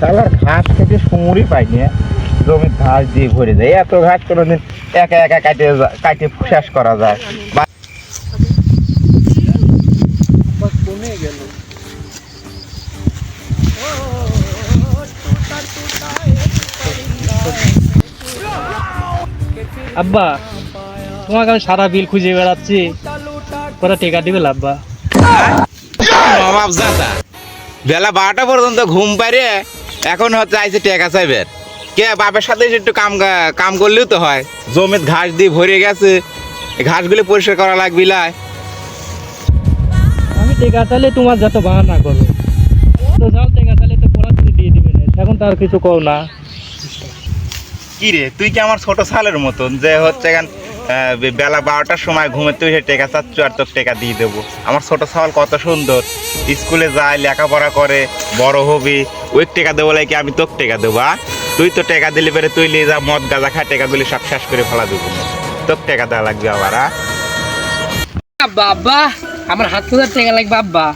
শালার ঘাস কেটে সুমুরই পাইনি জমির ঘাস দিয়ে ভরে যায় এত ঘাস কোনোদিন একা একা কাটে কাটে শেষ করা যায়। আব্বা তোমাকে আমি সারা বিল খুঁজে বেড়াচ্ছি। কটা টেকা দিবে আব্বা বেলা বারোটা পর্যন্ত ঘুম পারে এখন হচ্ছে আইসে টেকা চাইবেন কে বাপের সাথে এসে একটু কাম গা- কাম করলেও তো হয়। জমির ঘাস দিয়ে ভরে গেছে। ঘাসগুলো পরিষ্কার করা লাগবে লাই। আমি টেকা চাইলে তোমার যত বাহানা করো। তো যাও টেকা চাইলে তো পড়াশুনো দিয়ে দিবে না। এখন তো আর কিছু কও না। কি রে তুই কি আমার ছোট সালের মতন? যে হচ্ছে এখন বেলা বারোটার সময় ঘুমে তুই টেকা চাচ্ছু আর তোকে টেকা দিয়ে দেবো। আমার ছোট সাল কত সুন্দর। স্কুলে যায় লেখাপড়া করে বড় হবি। ওই টেকা দেবো লাগে আমি তোকে টেকা দেবো? তুই তো টেকা দিলে পেরে তুই নিয়ে যা মদ গাঁজা খা টেকাগুলি সব শেষ করে ফেলা দেবো। তোকে টেকা দেওয়া লাগবে আবার আব্বা আমার হাত হাজার টাকা লাগবে আব্বা।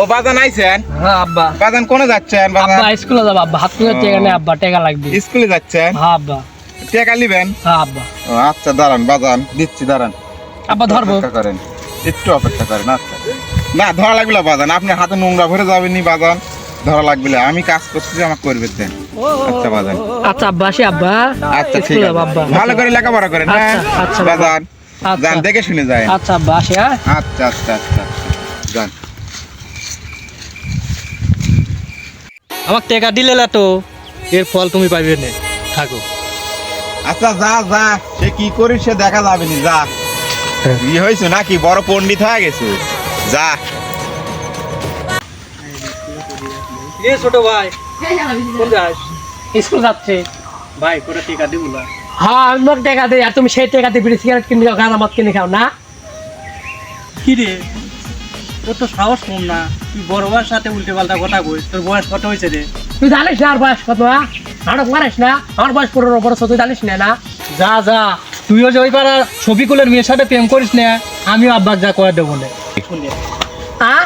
ও বাজান আইছেন? হ্যাঁ আব্বা। বাজান কোনে যাচ্ছেন আব্বা স্কুলে যাব আব্বা। হাত হাজার টাকা নেই আব্বা টাকা লাগবে। স্কুলে যাচ্ছেন? হ্যাঁ আব্বা। টেকা নিবেন? আব্বা। আচ্ছা দাঁড়ান বাজান দিচ্ছি দাঁড়ান। আব্বা ধরবো। করেন একটু অপেক্ষা করেন আচ্ছা। না ধরা লাগবে না বাজান আপনি হাতে নোংরা ভরে যাবেন নি বাজান ধরা লাগবে না। আমি কাজ করছি আমাকে করবে দেন। আচ্ছা বাজান। আচ্ছা আব্বা আসি আব্বা। আচ্ছা ঠিক আছে। আব্বা। ভালো করে লেখাপড়া করেন হ্যাঁ? আচ্ছা, আচ্ছা, বাজান আচ্ছা। যান দেখে শুনে যায় আচ্ছা আব্বা আসি হ্যাঁ? আচ্ছা আচ্ছা আচ্ছা আচ্ছা যান। আমাকে টেকা দিলে না তো এর ফল তুমি পাইবে না। থাকো। আচ্ছা যা যা। সে কি করিস সে দেখা যাবে নি যা। বিয়ে হয়েছে নাকি? বড় পণ্ডিত হয়ে গেছে। যা। এ ছোট ভাই কোন যাস স্কুল যাচ্ছে। ভাই কটা টেকা দিব না? হ্যাঁ আমি তোমাকে টাকা দিই আর তুমি সেই টাকা দিয়ে বিড়ি সিগারেট কিনে খাও গাঁদা মদ কিনে খাও না? কি রে? তোর তো সাহস কম না। তুই বড় সাথে উল্টে পাল্টা কথা কইস তোর বয়স কত হয়েছে রে? তুই জানিস না আর বয়স কত হ্যাঁ? নাটক মারিস না আমার বয়স পনেরো বছর তুই জানিস না না? যা যা। তুইও যে ওই পাড়ার ছবিকুলের মেয়ের সাথে প্রেম করিস না আমিও আব্বাক যা করে দেবো না। হ্যাঁ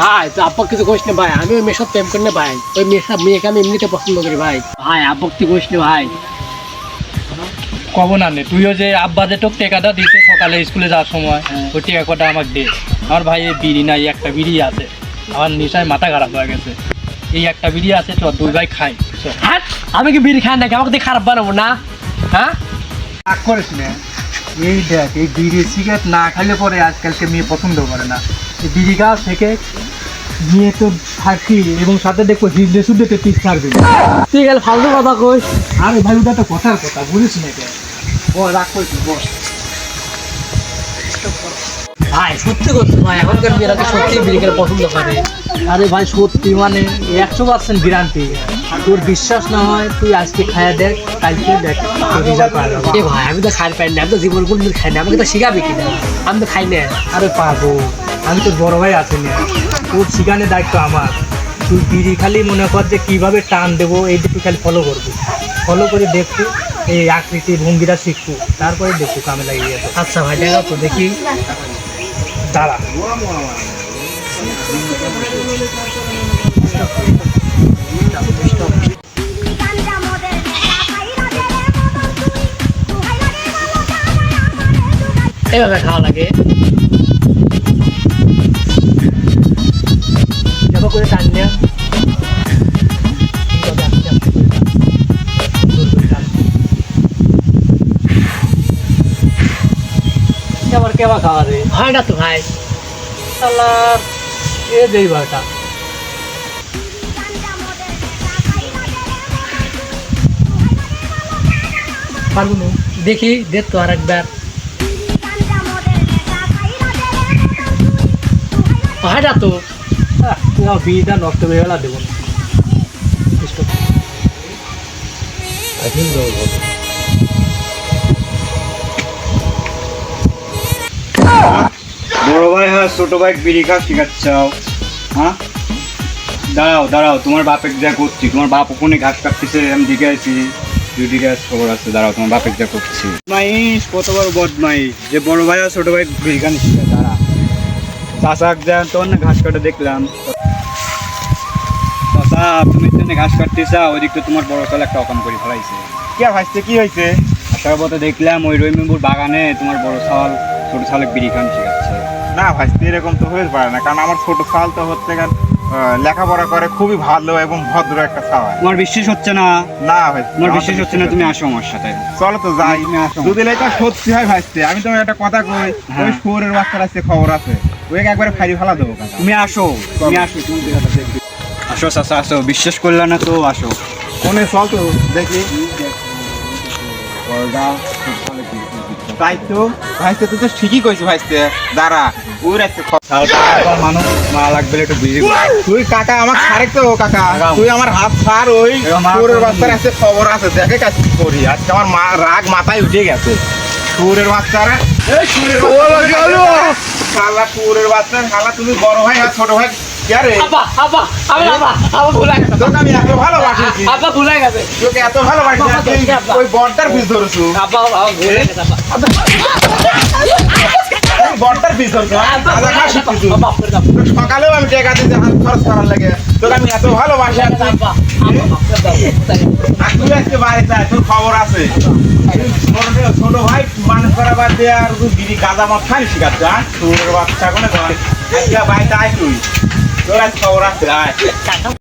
ভাই তুই আব্বা কিছু করিস না ভাই। আমি ওই মেয়ের সাথে প্রেম করি না ভাই। ওই মেয়ের সাথে মেয়েকে আমি এমনিতে পছন্দ করি ভাই। ভাই আব্বা তুই করিস না ভাই। কব না নে তুইও যে আব্বা যে তোকে টেকাটা দিতে সকালে স্কুলে যাওয়ার সময় ওই টেকা কটা আমাকে দে। আমার ভাই বিড়ি নাই একটা বিড়ি আছে। আমার নেশায় মাথা খারাপ হয়ে গেছে। এই একটা বিড়ি আছে তো দুই ভাই খাই চল। হ্যাঁ? আমি কি বিড়ি খাই নাকি? আমাকে খারাপ বানাবো না? হ্যাঁ? রাগ করিস না। এই দেখ এই বিড়ি সিগারেট না খাইলে পরে আজকালকে মেয়ে পছন্দ করে না। এই বিড়ি গাছ থেকে নিয়ে তো থাকি এবং সাথে দেখব হিজড়ে শুদ্ধে তো পিস থাকবে তুই গেলে ফালতু কথা কইস। আরে ভাই ওটা তো কথার কথা বুঝিস না কে বল রাগ করিস বল ভাই সত্যি করছি ভাই এখনকার মেয়েরা তো সত্যি বিড়ি পছন্দ করে। আরে ভাই সত্যি মানে একশো পার্সেন্ট গ্যারান্টি তোর বিশ্বাস না হয় তুই আজকে খাইয়া দেখ কালকে দেখ রেজাল্ট এ ভাই আমি তো খাই পাই না আমি তো জীবন কোনদিন খাই না আমাকে তো শিখাবে কিনা আমি তো খাই না। আরে পাবো আমি তো বড় ভাই আছি না। তোর শিখানোর দায়িত্ব আমার। তুই বিড়ি খালি মনে কর যে কীভাবে টান দেবো এই তুই খালি ফলো করবি। ফলো করে দেখবি এই আকৃতি ভঙ্গিটা শিখব। তারপরে দেখব কামে লাগিয়ে আচ্ছা ভাই দেখো তো দেখি। দাঁড়া। এভাবে খাওয়া লাগে। করে টান কেবা খাওয়া রে হয় না তো ভাই। শালার এ যেই ভাটা গাঞ্জা মদের নেশা খাইরা দে পারব দেখি দেখ তো আর একবার দে হয় না তো। তুই নষ্ট হয়ে গেলা দেবো। না বড় ভাই হ্যাঁ ছোট ভাই বিড়ি খাওয়া শিখাচ্ছাও হ্যাঁ? দাঁড়াও দাঁড়াও তোমার বাপের যা করছি তোমার বাপ ওখানে ঘাস কাটতেছে আমি দিকে আছি। দুই গাছ খবর আছে দাঁড়াও তোমার বাপের যা করছি। মাইস কত বড় বদমাইশ। যে বড় ভাই আর ছোট ভাই বিড়ি খান শিখা দাঁড়া। চাষাক যান তখন না ঘাস কাটা দেখলাম। চাচা তুমি তো ঘাস কাটতে চাও ওই দিকটা তোমার বড় চাল একটা অকাম করে ফেলাইছে। কে ভাইছে কি হয়েছে আসার পথে দেখলাম ওই রহিমপুর বাগানে তোমার বড় ছাল ছোট ছালে বিড়ি খান শিখাচ্ছে না ভাইস্তে এরকম তো হয়ে পারে না কারণ আমার ছোট সাল তো হচ্ছে লেখাপড়া করে খুবই ভালো এবং ভদ্র একটা সাওয়াল তোমার বিশ্বাস হচ্ছে না না ভাই তোমার বিশ্বাস হচ্ছে না তুমি আসো আমার সাথে চলো তো যাই যদি এটা সত্যি হয় ভাইস্তে আমি তোমার একটা কথা কই হ্যাঁ। ওই শুয়োরের বাচ্চার আছে খবর আছে ওকে একবারে ফাইরি ফেলা দেবো তুমি আসো তুমি আসো তুমি। আসো চাচা আসো বিশ্বাস করলে না তো আসো ফোনে চল তো দেখি তাই তো ভাইস্তে তো ঠিকই কইছিস ভাইস্তে দাঁড়া রাখছে মানুষ মা লাগবে একটু বিড়ি তুই কাকা আমার ছাড়ে তো কাকা। তুই আমার হাত ছাড় ওই সুরের বাচ্চার আছে খবর আছে দেখে কাজ করি। আজকে আমার মা রাগ মাথায় উঠে গেছে। সুরের বাচ্চারা সুরের বাচ্চারা শালা সুরের বাচ্চা শালা তুমি বড় ভাই আর ছোট ভাই। কে রে? আব্বা আব্বা আব্বা আব্বা আব্বা গেছে। তোকে আমি এত ভালোবাসি ভুলে গেছে। তোকে এত ভালোবাসি ওই পিস ধরেছু। গেছে তুই পিস ধরছো আব্বা আদা খাস দাও সকালেও আমি টাকা দিতে হাত খরচ করার লাগে। তোকে আমি এত ভালোবাসি আর মাফ করে তুই আজকে বাড়িতে তোর খবর আছে। ছোট- ভাই মানুষ করা বাদ দিয়ে আর তুই বিড়ি গাঁজা মদ খাই শিখাচ্ছে হ্যাঁ? তোর বাচ্চা কোনে বাড়িতে আয় তুই। তোর আজ খবর আছে আয়